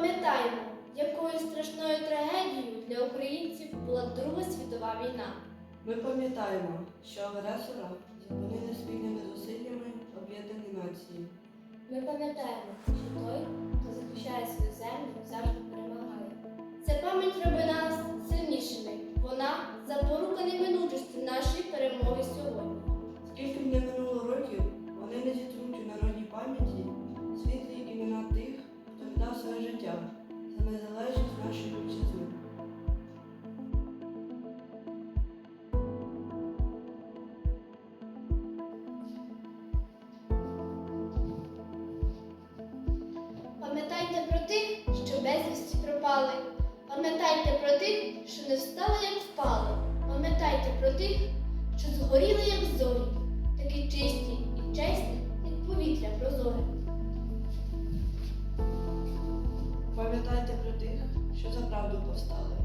пам'ятаємо, якою страшною трагедією для українців була Друга світова війна. Ми пам'ятаємо, що агресора зупинили спільними зусиллями об'єднані нації. Ми пам'ятаємо, що той, хто захищає свою землю, не встали, як впали. Пам'ятайте про тих, що згоріли, як зорі, такі чисті і чесні, як повітря прозоре. Пам'ятайте про тих, що за правду повстали.